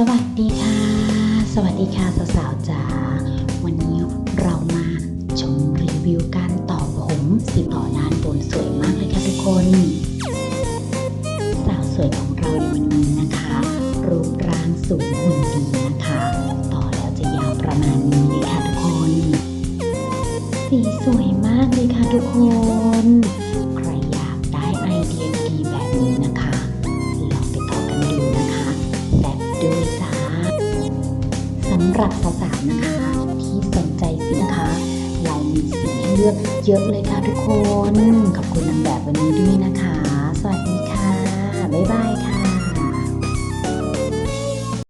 สวัสดีค่ะ สวัสดีค่ะสาวๆจ๋าวันนี้เรามาชมรีวิวการต่อผมสีต่อด้านบนสวยมากเลยค่ะทุกคน สาวสวยของเราในวันนี้นะคะ รูปร่างสูงหุ่นดีนะคะ ต่อแล้วจะยาวประมาณนี้เลยค่ะทุกคน สีสวยมากเลยค่ะทุกคนำหรับสาวๆนะคะที่สนใจสินค้า เรามีสีให้เลือกเยอะเลยค่ะทุกคน